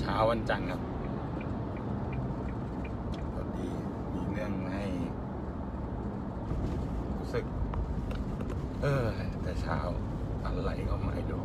เช้าวันจันทร์ครับพอดีมีเรื่องให้รู้สึก เออ แต่เช้าอะไรก็ไม่รู้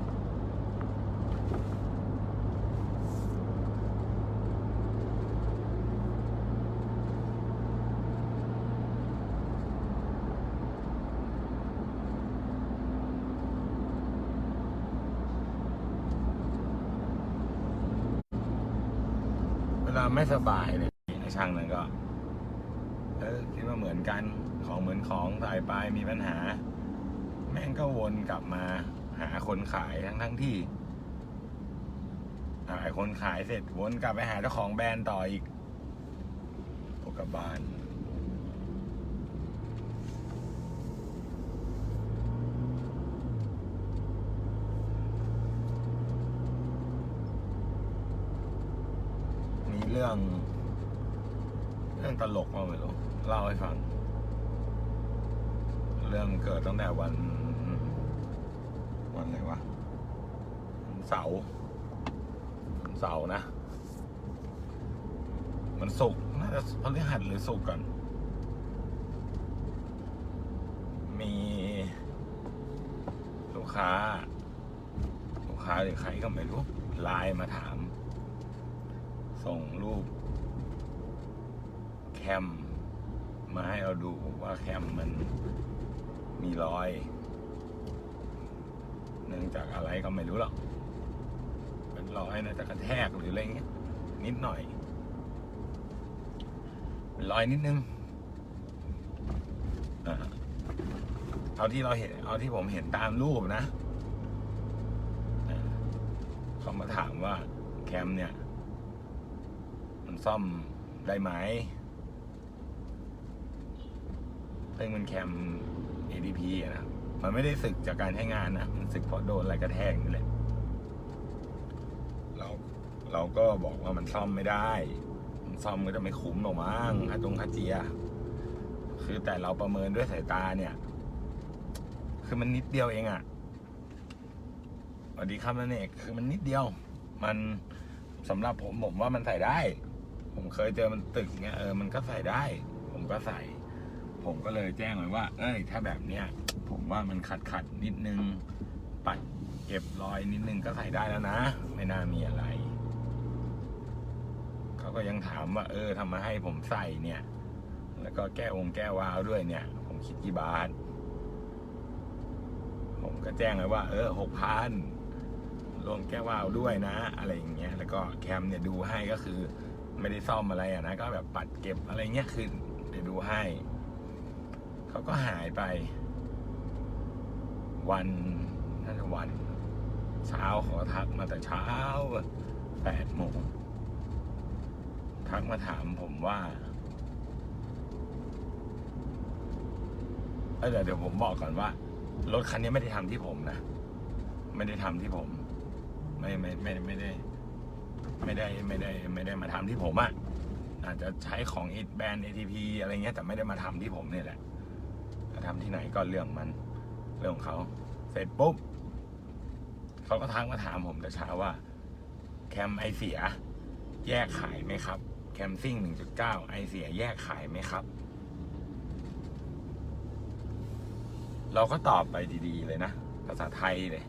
เวลา ไม่สบายเนี่ยไอ้ช่างนั้นก็ เออคิดว่าเหมือนกันของเหมือนของสายปลายมีปัญหา แม่งก็วนกลับมาหาคนขายทั้งทั้งที่หาคนขายเสร็จวนกลับไปหาเจ้าของแบรนด์ต่ออีกพวกกบบ้าน มีเรื่อง เรื่องตลกมาไม่รู้เล่าให้ฟัง เรื่องเกิดตั้งแต่วัน วันอะไรวะเสาร์เสาร์นะ มันสุกน่าจะพฤหัสหรือสุกก่อนมีลูกค้า ลูกค้าหรือใครก็ไม่รู้ไลน์มาถาม ส่งรูป แคม มาให้เราดูว่าแคมมันมีรอย เนื่องจากอะไรก็ไม่รู้หรอกเป็นรอยน่าจะกระแทกหรืออะไรเงี้ยนิดหน่อยเป็นรอยนิดนึงอเอาที่เราเห็น เอาที่ผมเห็นตามรูปนะเขามาถามว่าแคมเนี่ย ซ่อมได้ไหมซึ่งมันแคม ADP อะนะมันไม่ได้สึกจากการใช้งานนะ มันสึกเพราะโดนอะไรกระแทกนี่แหละเราเราก็บอกว่ามันซ่อมไม่ได้ มันซ่อมก็จะไม่คุ้มหรอกมั้งค่าจงคาเจีย คือแต่เราประเมินด้วยสายตาเนี่ย คือมันนิดเดียวเองอะ่ะสวัสดีครับนั่นเองคือมันนิดเดียว มันสำหรับผมผมว่ามันใส่ได้ ผมเคยเจอมันตึกเงี้ยเออมันก็ใส่ได้ ผมก็ใส่ ผมก็เลยแจ้งไว้ว่า เอ้ย ถ้าแบบเนี้ยผมว่ามันขัดขัดนิดนึง ปัดเก็บรอยนิดนึงก็ใส่ได้แล้วนะ ไม่น่ามีอะไร เขาก็ยังถามว่า เออทำมาให้ผมใส่เนี่ย แล้วก็แก้องค์แก้วาวด้วยเนี่ย ผมคิดกี่บาทผมก็แจ้งไว้ว่า เออหกพันรวมแก้วาวด้วยนะ อะไรอย่างเงี้ย แล้วก็แคมเนี่ยดูให้ก็คือ ไม่ได้ซ่อมอะไรอะนะก็แบบปัดเก็บอะไรเงี้ยคือเดี๋ยวดูให้เขาก็หายไป วันน่าจะวัน เช้าขอทักมาแต่เช้าแปดโมงทักมาถามผมว่าเอ้ยเดี๋ยวเดี๋ยวผมบอกก่อนว่า รถคันนี้ไม่ได้ทำที่ผมนะ ไม่ได้ทำที่ผม ไม่ไม่ไม่ไม่ได้ ไม่ได้ไม่ได้ไม่ได้มาทำที่ผมอะ่ะอาจจะใช้ของเอแบรนด์ ATP อะไรเงี้ยแต่ไม่ได้มาทำที่ผมเนี่ยแหละจะทำที่ไหนก็เรื่องมันเรื่องของเขา เสร็จปุ๊บเขาก็ทักมาถามผมแต่เช้าว่า แคมไอเสีย แยกขายไหมครับ แคมซิ่ง 1.9 ไอเสียแยกขายไหมครับ เราก็ตอบไปดีๆเลยนะ ภาษาไทยเลย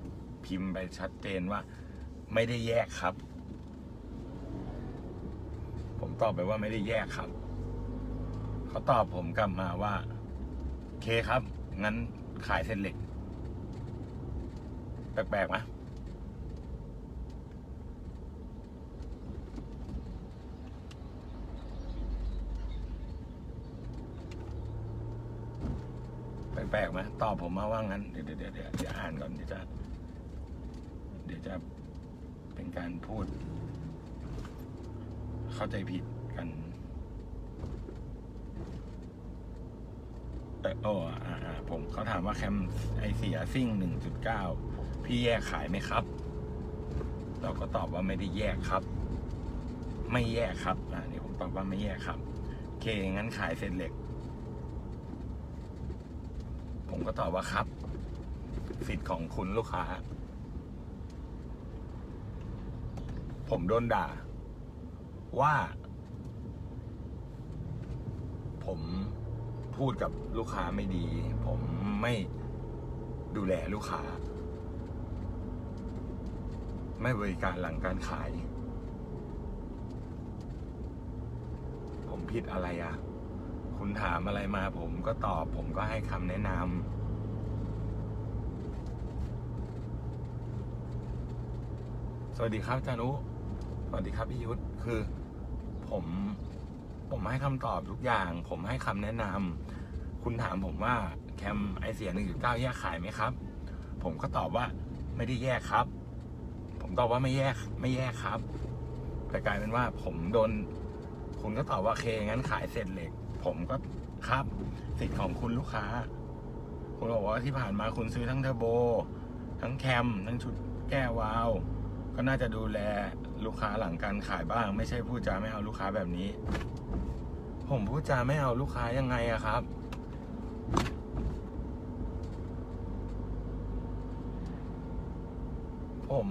พิมพ์ไปชัดเจนว่า ไม่ได้แยกครับ ผมตอบไปว่าไม่ได้แยกครับ เขาตอบผมกลับมาว่า เคครับ งั้นขายเส้นเหล็ก แปลกๆไหมแปลกๆไหมตอบผมมาว่างั้น เดี๋ยวเดี๋ยวเดี๋ยวอ่านก่อนเดี๋ยวจะ เดี๋ยวจะเป็นการพูด เข้าใจผิดกันเออโอ้อ่าอ่าผมเขาถามว่าแคมไอเสียซิ่งหนึ่งจุดเก้าพี่แยกขายไหมครับ เราก็ตอบว่าไม่ได้แยกครับ ไม่แยกครับอ่านี่ผมตอบว่าไม่แยกครับโอเคงั้นขายเศษเหล็ก ผมก็ตอบว่าครับ สิทธิ์ของคุณลูกค้า ผมโดนด่า ว่า ผมพูดกับลูกค้าไม่ดี ผมไม่ดูแลลูกค้า ไม่บริการหลังการขาย ผมผิดอะไรอะ่ะ คุณถามอะไรมาผมก็ตอบ ผมก็ให้คำแนะนำสวัสดีครับจานุ สวัสดีครับพี่ยุทธคือ ผม ผมให้คำตอบทุกอย่าง ผมให้คำแนะนำคุณถามผมว่าแคมไอเสียหนึ่งจุดเก้าแยกขายไหมครับ ผมก็ตอบว่าไม่ได้แยกครับ ผมตอบว่าไม่แยกไม่แยกครับ แต่กลายเป็นว่าผมโดน คุณก็ตอบว่าเคงั้นขายเสร็จเหล็ก ผมก็ครับสิทธิ์ของคุณลูกค้า คุณบอกว่าที่ผ่านมาคุณซื้อทั้งเทอร์โบ ทั้งแคมทั้งชุดแก้วาว ก็น่าจะดูแล ลูกค้าหลังการขายบ้าง ไม่ใช่พูดจาไม่เอาลูกค้าแบบนี้ ผมพูดจาไม่เอาลูกค้ายังไงอะครับ ผม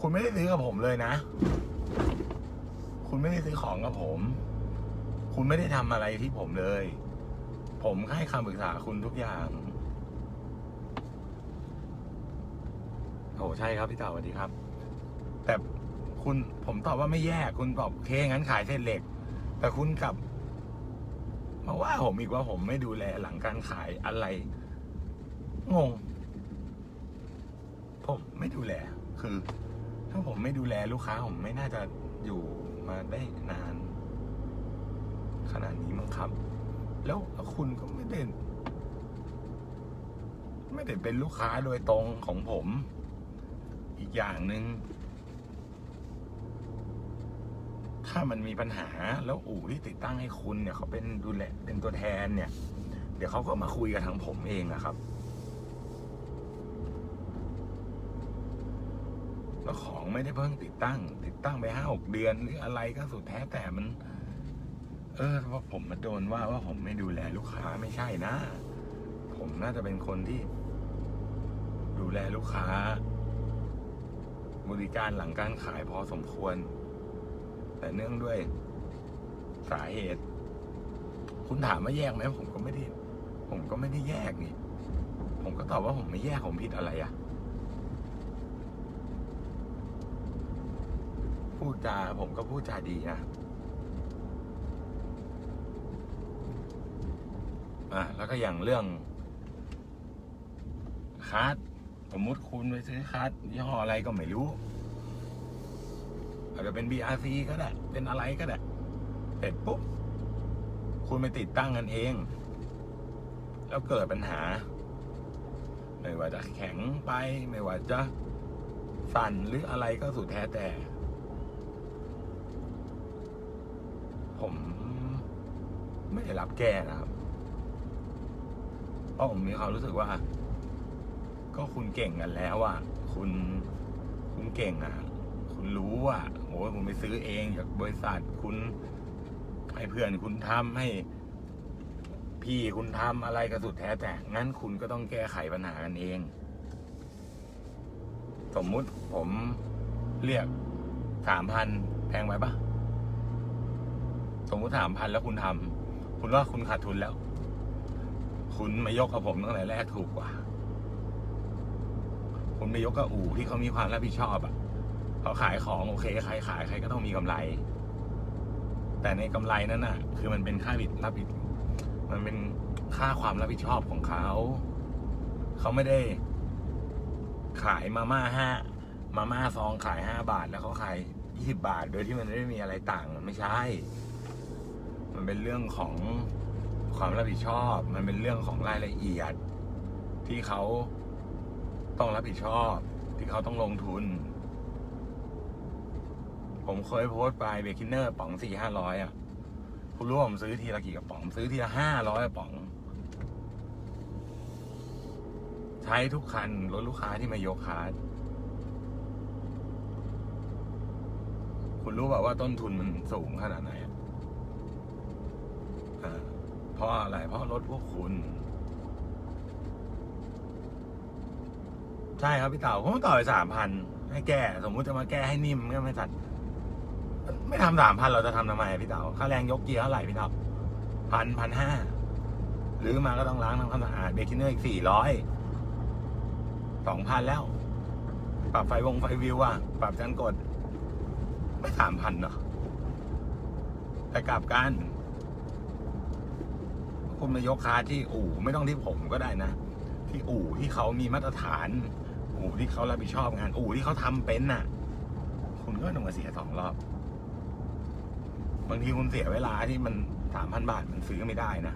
คุณไม่ได้ซื้อกับผมเลยนะ คุณไม่ได้ซื้อของกับผม คุณไม่ได้ทำอะไรที่ผมเลย ผมให้คำปรึกษาคุณทุกอย่างโอ้ใช่ครับ พี่เต่าสวัสดีครับ แต่คุณผมตอบว่าไม่แยกคุณตอบโอเคงั้นขายเส้นเหล็ก แต่คุณกลับมาว่าผมอีกว่าผมไม่ดูแลหลังการขายอะไร งง ผมไม่ดูแล คือ ถ้าผมไม่ดูแลลูกค้าผมไม่น่าจะอยู่มาได้นาน ขนาดนี้มั้งครับ แล้วคุณก็ไม่ได้ไม่ได้เป็นลูกค้าโดยตรงของผม อีกอย่างหนึง่ง ถ้ามันมีปัญหาแล้วอู่ที่ติดตั้งให้คุณเนี่ยเขาเป็นดูแลเป็นตัวแทนเนี่ย เดี๋ยวเขาก็มาคุยกับทางผมเองอะครับ แล้วของไม่ได้เพิ่งติดตั้ง ติดตั้งไปห้าหกเดือนหรืออะไรก็สุดแท้แต่มัน เออว่าผมมาโดนว่าว่าผมไม่ดูแลลูกค้าไม่ใช่นะ ผมน่าจะเป็นคนที่ ดูแลลูกค้าบริการหลังการขายพอสมควร แต่เนื่องด้วยสาเหตุ คุณถามว่าแยกไหมผมก็ไม่ได้ ผมก็ไม่ได้แยกนี่ ผมก็ตอบว่าผมไม่แยกผมผิดอะไรอะพูดจาผมก็พูดจาดีนะอะแล้วก็อย่างเรื่องคาร์ดสมมุติคุณไปซื้อคาร์ดยี่ห้ออะไรก็ไม่รู้ อาจจะเป็น BRC ก็ได้ เป็นอะไรก็ได้ เสร็จปุ๊บ คุณไปติดตั้งกันเอง แล้วเกิดปัญหา ไม่ว่าจะแข็งไป ไม่ว่าจะสั่นหรืออะไรก็สุดแท้แต่ ผมไม่ได้รับแก้นะครับ เพราะผมมีความรู้สึกว่า ก็คุณเก่งกันแล้วอะคุณ คุณเก่งอะ คุณรู้ว่าโอ้ยคุณไปซื้อเองจากบริษัทคุณให้เพื่อนคุณทำให้ พี่คุณทำอะไรก็สุดแท้แต่งั้นคุณก็ต้องแก้ไขปัญหากันเอง สมมุติผมเรียกสามพันแพงไปปะสมมติถามพันแล้วคุณทำคุณว่าคุณขาดทุนแล้ว คุณมายกกับผมตั้งแต่แรกถูกกว่า คุณไปยกกับอู่ที่เขามีความรับผิดชอบอะ เขาขายของโอเคใครขายใครก็ต้องมีกำไร แต่ในกำไรนั้นน่ะ คือมันเป็นค่าผิดรับผิดมันเป็นค่าความรับผิดชอบของเขา เขาไม่ได้ ขายมาม่าห้ามาม่าซองขายห้าบาท แล้วเขาขายยี่สิบาท โดยที่มันไม่ได้มีอะไรต่างมันไม่ใช่ มันเป็นเรื่องของความรับผิดชอบ มันเป็นเรื่องของรายละเอียด ที่เขาต้องรับผิดชอบ ที่เขาต้องลงทุน ผมเคยโพสต์ไปเบคินเนอร์ป๋องสี่ห้าร้อยอะ คุณรู้ว่าผมซื้อทีละกี่กระป๋อง ซื้อทีละห้าร้อยกระป๋อง ใช้ทุกคันรถลูกค้าที่มาโยกคาร์ดคุณรู้แบบว่าต้นทุนมันสูงขนาดไหนอะอ่าเพราะอะไร เพราะรถพวกคุณ ใช่ครับพี่เต่าผมต่อไปสามพันให้แก้ สมมุติจะมาแก้ให้นิ่มก็ไม่ตัด ไม่ทำสามพันเราจะทำทำไมอะพี่เต๋าค่าแรงยกเกียร์เท่าไหร่พี่เต๋าพันพันห้าหรือมาก็ต้องล้างทำความสะอาดเบรกคินเนอร์อีกสี่ร้อยสองพันแล้ว ปรับไฟวงไฟวิวอะปรับจานกด ไม่สามพันเนาะแต่กลับกันคุณมายกคาที่อู่ไม่ต้องที่ผมก็ได้นะ ที่อู่ที่เขามีมาตรฐาน อู่ที่เขารับผิดชอบงาน อู่ที่เขาทำเป็นน่ะ คุณก็ต้องมาเสียสองรอบ บางทีคุณเสียเวลาที่มันสามพันบาทมันซื้อไม่ได้นะ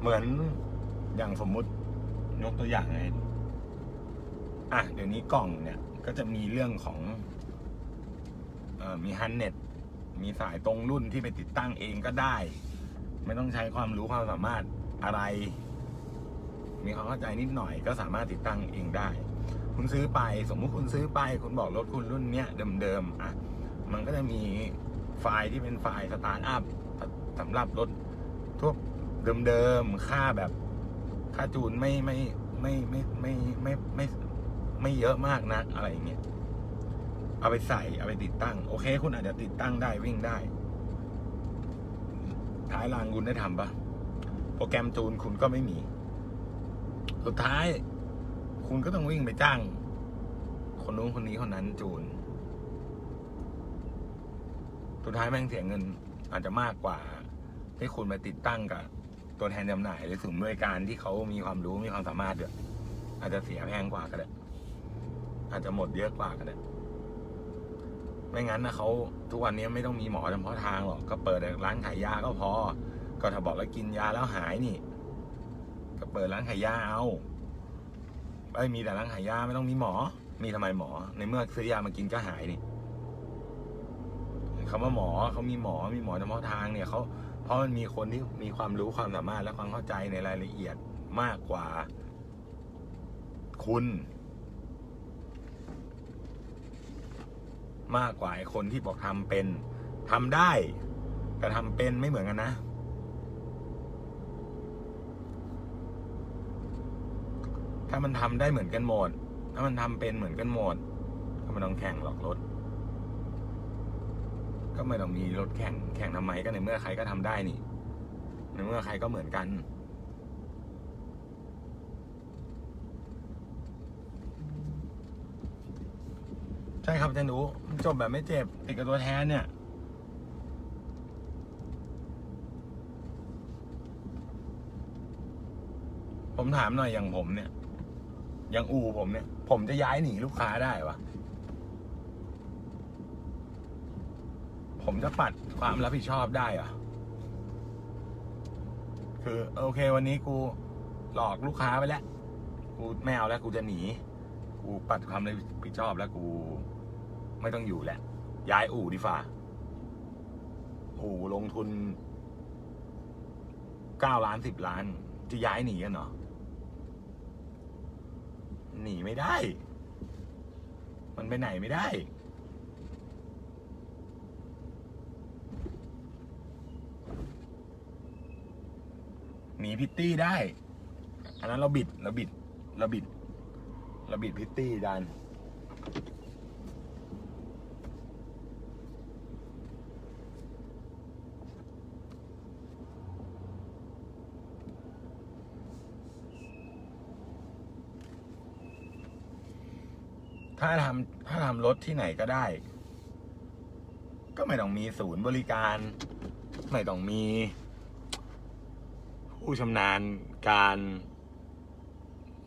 เหมือนอย่างสมมุติยกตัวอย่างไงอะ เดี๋ยวนี้กล่องเนี่ย ก็จะมีเรื่องของออมีฮันเน็ต มีสายตรงรุ่นที่ไปติดตั้งเองก็ได้ ไม่ต้องใช้ความรู้ความสามารถอะไร มีความเข้าใจนิดหน่อยก็สามารถติดตั้งเองได้ คุณซื้อไปสมมุติคุณซื้อไป คุณบอกรถคุณรุ่นเนี้ยเดิมๆอะมันก็จะมีไฟล์ที่เป็นไฟล์สตาร์ทอัพสำหรับรถทั่วเดิมๆค่าแบบค่าจูนไม่ไม่ไม่ไม่ไม่ไม่ไม่ไม่ไม่เยอะมากนะอะไรอย่างเงี้ยเอาไปใส่เอาไปติดตั้ง โอเค คุณอาจจะติดตั้งได้วิ่งได้ ท้ายรางคุณได้ทำปะโปรแกรมจูนคุณก็ไม่มี สุดท้าย คุณก็ต้องวิ่งไปจ้าง คนนู้นคนนี้คนนั้นจูน สุดท้ายแม่งเสียเงิน อาจจะมากกว่า ที่คุณมาติดตั้งกับตัวแทนจำหน่ายหรือศูนย์บริการที่เขามีความรู้มีความสามารถเยอะอาจจะเสียแพงกว่าก็ได้อาจจะหมดเยอะกว่าก็ได้ไม่งั้นนะเขาทุกวันนี้ไม่ต้องมีหมอเฉพาะทางหรอกก็เปิดร้านขายยาก็พอ ก็ถ้าบอกแล้วกินยาแล้วหายนี่ ก็เปิดร้านขายยาเอาไอ้มีแต่ร้านขายยาไม่ต้องมีหมอ มีทำไมหมอ ในเมื่อซื้อยามากินก็หายนี่คำว่าหมอเขามีหมอมีหมอเฉพาะทางเนี่ยเขาเพราะมันมีคนที่มีความรู้ความสามารถและความเข้าใจในรายละเอียดมากกว่า คุณ มากกว่าไอ้คนที่บอกทำเป็นทำได้ แต่ทำเป็นไม่เหมือนกันนะ ถ้ามันทำได้เหมือนกันหมด ถ้ามันทำเป็นเหมือนกันหมด ก็ไม่ต้องแข่งหรอกรถ ก็ไม่ต้องมีรถแข่ง แข่งทำไมก็ในเมื่อใครก็ทำได้นี่ ในเมื่อใครก็เหมือนกันใช่ครับอาจารย์หนูมันจบแบบไม่เจ็บ ติดกับตัวแทนเนี่ย ผมถามหน่อยอย่างผมเนี่ย อย่างอูผมเนี่ย ผมจะย้ายหนีลูกค้าได้ปะผมจะปัดความรับผิดชอบได้เหรอะคือโอเค วันนี้กูหลอกลูกค้าไปแล้ว กูไม่เอาแล้ว กูจะหนี กูปัดความรับผิดชอบแล้วกู ไม่ต้องอยู่แล้ว ย้ายอู่ดีฝ่า อู่ลงทุนเก้าล้านสิบล้าน จะย้ายหนีกันเหรอ หนีไม่ได้ มันไปไหนไม่ได้ หนีพิตตี้ได้ อันนั้นเราบิดเราบิดเราบิดเราบิดพิตตี้ดัน ถ้าทำถ้าทำรถที่ไหนก็ได้ ก็ไม่ต้องมีศูนย์บริการ ไม่ต้องมี ผู้ชำนาญการ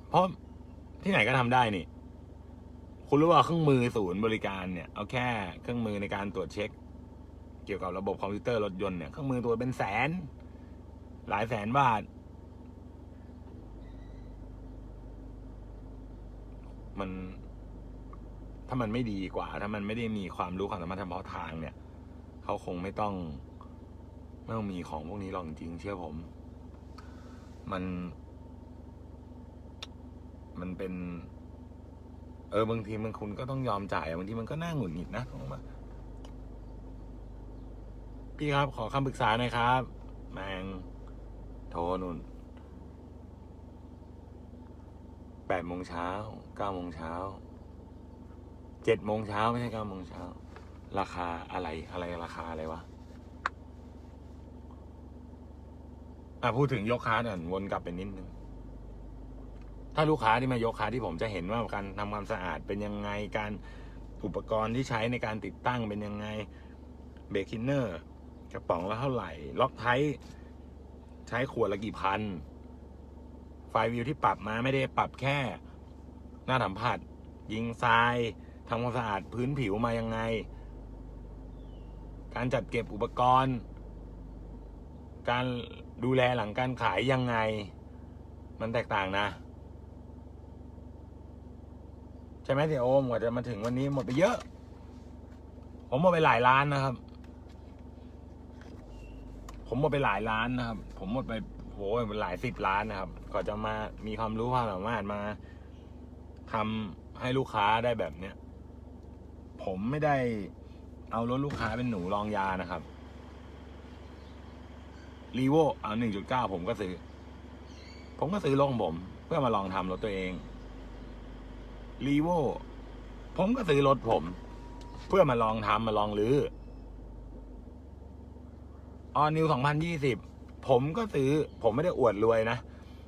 เพราะที่ไหนก็ทำได้นี่ คุณรู้ว่าเครื่องมือศูนย์บริการเนี่ย เอาแค่เครื่องมือในการตรวจเช็ค เกี่ยวกับระบบคอมพิวเตอร์รถยนต์เนี่ย เครื่องมือตัวเป็นแสน หลายแสนบาทมัน ถ้ามันไม่ดีกว่า ถ้ามันไม่ได้มีความรู้ความสามารถเฉพาะทางเนี่ยเขาคงไม่ต้องไม่ต้องมีของพวกนี้หรอกจริงเชื่อผม มัน มันเป็น เออบางทีมันคุณก็ต้องยอมจ่ายบางทีมันก็น่าหงุดหงิดนะผมว่าพี่ครับ ขอคำปรึกษาหน่อยครับแมงโทรนุ่นแปดโมงเช้าเก้าโมงเช้า เจ็ดโมงเช้าไม่ใช่เก้าโมงเช้า ราคาอะไรอะไรราคาอะไรวะ อะพูดถึงยกค้าหน่อยวนกลับไปนิดนึง ถ้าลูกค้าที่มายกค้าที่ผมจะเห็นว่าการทำความสะอาดเป็นยังไง การอุปกรณ์ที่ใช้ในการติดตั้งเป็นยังไง เบรกคินเนอร์ กระป๋องละเท่าไหร่ ล็อกไทท์ใช้ขวดละกี่พัน ไฟวิวที่ปรับมาไม่ได้ปรับแค่ หน้าสัมผัส ยิงทราย ทำความสะอาดพื้นผิวมายังไง การจัดเก็บอุปกรณ์ การดูแลหลังการขายยังไง มันแตกต่างนะ ใช่ไหมเสียโอมกว่าจะมาถึงวันนี้หมดไปเยอะ ผมหมดไปหลายล้านนะครับ ผมหมดไปหลายล้านนะครับ ผมหมดไปโหหลายสิบล้านนะครับก่อนจะมามีความรู้ความสามารถมาทำให้ลูกค้าได้แบบเนี้ย ผมไม่ได้เอารถลูกค้าเป็นหนูรองยานะครับรีโวเอาหนึ่งจุดเก้าผมก็ซื้อ ผมก็ซื้อรถของผม เพื่อมาลองทำรถตัวเองรีโวผมก็ซื้อรถผม เพื่อมาลองทำมาลองรื้อออนิวสองพันยี่สิบผมก็ซื้อ ผมไม่ได้อวดรวยนะ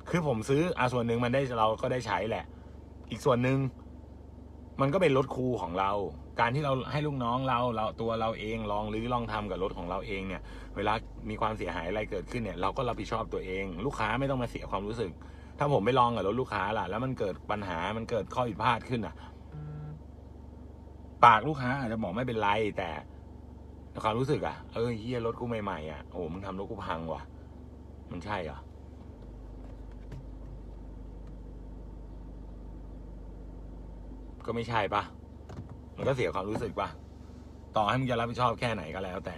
คือผมซื้ออะส่วนหนึ่งมันได้เราก็ได้ใช้แหละ อีกส่วนหนึ่งมันก็เป็นรถครูของเราการที่เราให้ลูกน้องเราเราตัวเราเองลองรื้อลองทำกับรถของเราเองเนี่ย เวลามีความเสียหายอะไรเกิดขึ้นเนี่ยเราก็รับผิดชอบตัวเอง ลูกค้าไม่ต้องมาเสียความรู้สึก ถ้าผมไม่ลองกับรถลูกค้าล่ะ แล้วมันเกิดปัญหามันเกิดข้อผิดพลาดขึ้นอะ ปากลูกค้าอาจจะบอกไม่เป็นไรแต่ความรู้สึกอะเออเฮียรถกูใหม่ๆอะโอ้มึงทำรถกูพังว่ะ มันใช่เหรอก็ไม่ใช่ปะ มันก็เสียความรู้สึกปะต่อให้มึงจะรับผิดชอบแค่ไหนก็แล้วแต่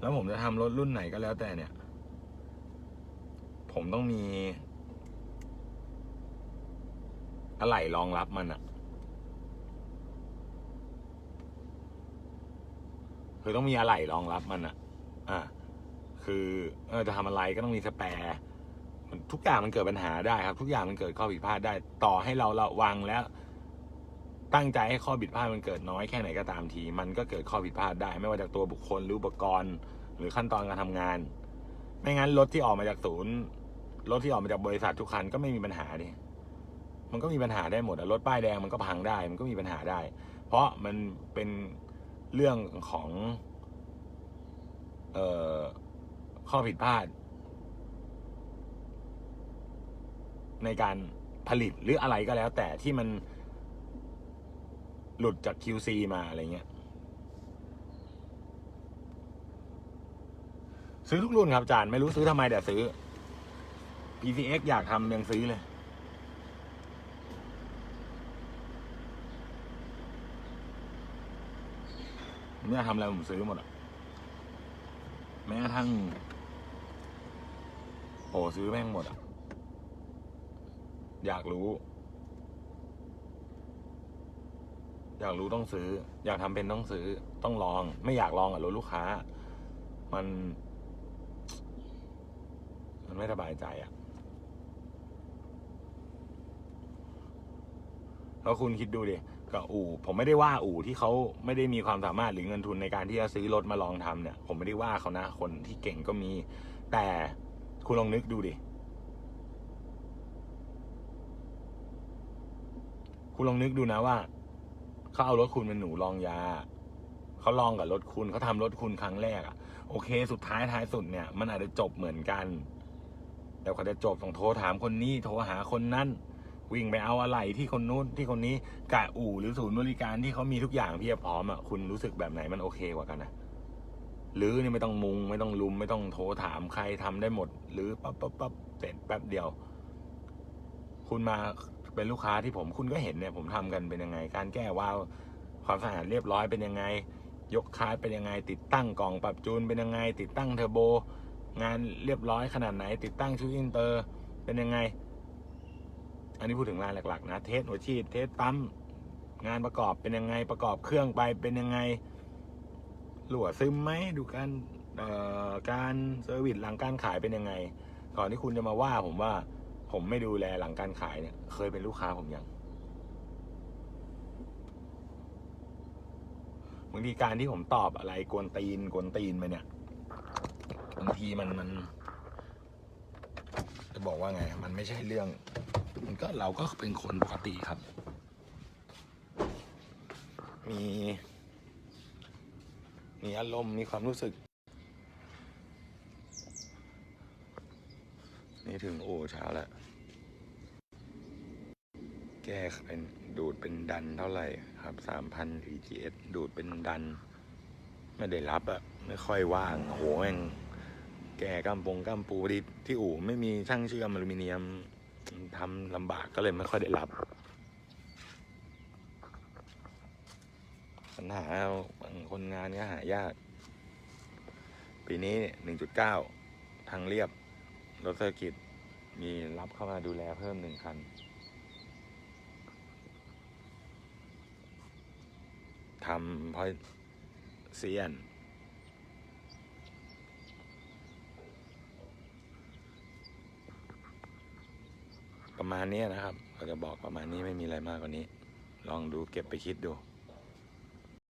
แล้วผมจะทำรถรุ่นไหนก็แล้วแต่เนี่ย ผมต้องมีอะไรรองรับมันอะคือต้องมีอะไรรองรับมันอะอะ คือเออจะทำอะไรก็ต้องมีสแปร์ มันทุกอย่างมันเกิดปัญหาได้ครับ ทุกอย่างมันเกิดข้อผิดพลาดได้ ต่อให้เราระวังแล้ว ตั้งใจให้ข้อผิดพลาดมันเกิดน้อยแค่ไหนก็ตามที มันก็เกิดข้อผิดพลาดได้ ไม่ว่าจากตัวบุคคลหรืออุปกรณ์ หรือขั้นตอนการทำงาน ไม่งั้นรถที่ออกมาจากศูนย์รถที่ออกมาจากบริษัททุกคันก็ไม่มีปัญหาดิมันก็มีปัญหาได้หมดรถป้ายแดงมันก็พังได้ มันก็มีปัญหาได้ เพราะมันเป็นเรื่องของ เอ่อข้อผิดพลาด ในการผลิตหรืออะไรก็แล้ว แต่ที่มันหลุดจาก QC มาอะไรเงี้ย ซื้อทุกรุ่นครับอาจารย์ไม่รู้ซื้อทำไมแต่ซื้อ PCX อยากทำยังซื้อเลยผมอยทำอะไรผมซื้อหมดอะแม้กระทั่งโอ้ซื้อแม่งหมดอะ อยากรู้ อยากรู้ต้องซื้อ อยากทำเป็นต้องซื้อ ต้องลอง ไม่อยากลองกับรถลูกค้า มัน มันไม่สบายใจอะแล้วคุณคิดดูดิกับอู่ผมไม่ได้ว่าอู่ที่เขาไม่ได้มีความสามารถหรือเงินทุนในการที่จะซื้อรถมาลองทำเนี่ย ผมไม่ได้ว่าเขานะคนที่เก่งก็มี แต่คุณลองนึกดูดิ คุณลองนึกดูนะว่าเขาเอารถคุณเป็นหนูลองยาเขาลองกับรถคุณเขาทำรถคุณครั้งแรกอะโอเค สุดท้ายท้ายสุดเนี่ย มันอาจจะจบเหมือนกัน แต่เขาจะจบต้องโทรถามคนนี้โทรหาคนนั้นวิ่งไปเอาอะไรที่คนนู้นที่คนนี้กะอู่หรือศูนย์บริการที่เขามีทุกอย่างเพียบพร้อมอะคุณรู้สึกแบบไหนมันโอเคกว่ากันนะหรือนี่ไม่ต้องมุง ไม่ต้องลุม ไม่ต้องโทรถามใครทำได้หมด หรือปั๊บปั๊บปั๊บเสร็จแป๊บเดียว คุณมา เป็นลูกค้าที่ผมคุณก็เห็นเนี่ยผมทำกันเป็นยังไง การแก้วาล์วความสะอาดเรียบร้อยเป็นยังไง ยกคาร์ดเป็นยังไง ติดตั้งกล่องปรับจูนเป็นยังไง ติดตั้งเทอร์โบ งานเรียบร้อยขนาดไหน ติดตั้งชุดอินเตอร์เป็นยังไง อันนี้พูดถึงงานหลักๆนะเทสหัวฉีดเทสปั๊มงานประกอบเป็นยังไงประกอบเครื่องไปเป็นยังไงหลัวซึมไหมดูการการเซอร์วิสหลังการขายเป็นยังไงก่อนที่คุณจะมาว่าผมว่า ผมไม่ดูแลหลังการขายเนี่ย เคยเป็นลูกค้าผมยังบางทีการที่ผมตอบอะไรกวนตีนกวนตีนไปเนี่ยบางทีมันมัน จะบอกว่าไง มันไม่ใช่เรื่อง มันก็เราก็เป็นคนปกติครับ มี มีอารมณ์มีความรู้สึก นี่ถึงโอ้เช้าแล้ว แก้เป็นดูดเป็นดันเท่าไหร่ครับสามพัน TGS ดูดเป็นดัน ไม่ได้รับอะไม่ค่อยว่างโหแม่งแก่กำปงกำปูที่ที่อู่ไม่มีช่างเชื่อมอลูมิเนียมทำลำบากก็เลยไม่ค่อยได้รับปัญหาบางคนงานก็หายาก ปีนี้หนึ่งจุดเก้าทางเรียบ รถเซอร์กิตมีรับเข้ามาดูแลเพิ่มหนึ่งคัน ทำพราะเซียน ประมาณนี้นะครับ เราจะบอกประมาณนี้ไม่มีอะไรมากกว่านี้ ลองดูเก็บไปคิดดู